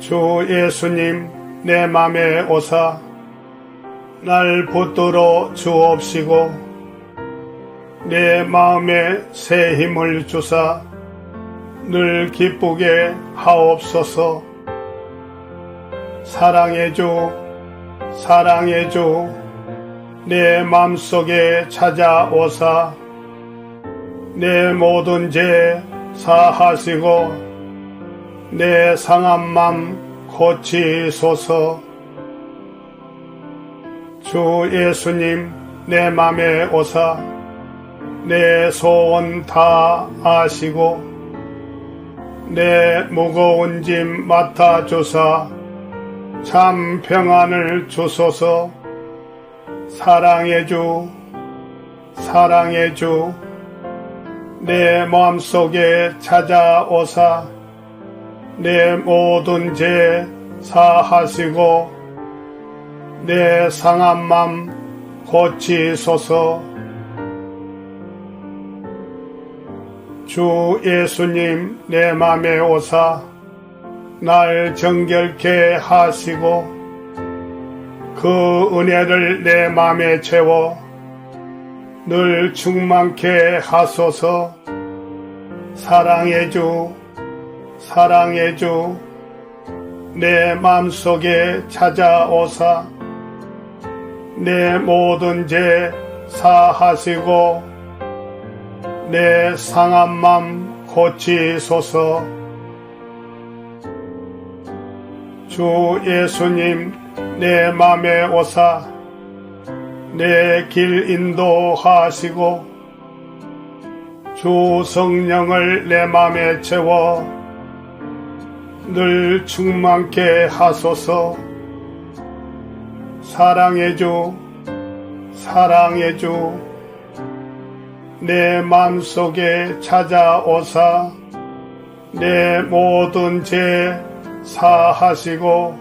주 예수님 내 맘에 오사 날 붙들어 주옵시고 내 마음에 새 힘을 주사 늘 기쁘게 하옵소서. 사랑의 주 사랑의 주내 맘속에 찾아오사 내 모든 죄 사하시고 내 상한 맘 고치소서. 주 예수님 내 맘에 오사 내 소원 다 아시고 내 무거운 짐 맡아주사 참 평안을 주소서. 사랑의 주 사랑의 주내 마음속에 찾아오사 내 모든 죄 사하시고 내 상한 맘 고치소서. 주 예수님 내 맘에 오사 날 정결케 하시고 그 은혜를 내 맘에 채워 늘 충만케 하소서. 사랑의 주 사랑의 주내 맘속에 찾아오사. 내 모든 죄 사하시고 내 상한 맘 고치소서. 주 예수님 내 맘에 오사. 내 길 인도하시고 주 성령을 내 맘에 채워 늘 충만케 하소서. 사랑의 주내 맘속에 찾아오사. 내 모든 죄 사하시고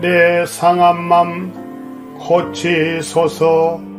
내 상한 맘 고치소서